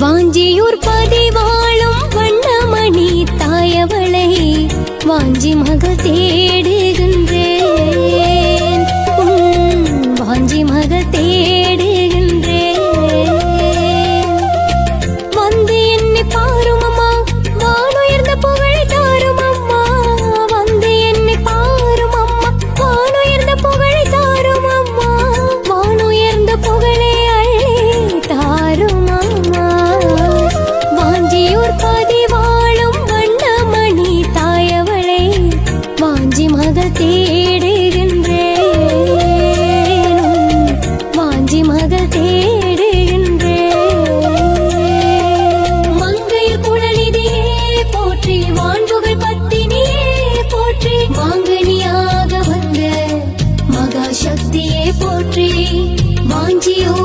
வாஞ்சியூர் பதிவாழும் வண்ணமணி தாயவளை வாஞ்சி மகள் தேடுகின்றேன். வாஞ்சி மகள் தே வாஞ்சி மகள் தேடுகின்றேன் வாஞ்சி மகள் தேடுகின்றேன் மங்கையில் குழலிதியே போற்றி வான்புகள் பத்தினியே போற்றி. மாங்கனியாக வந்த மகா சக்தியே போற்றி. வாஞ்சியோ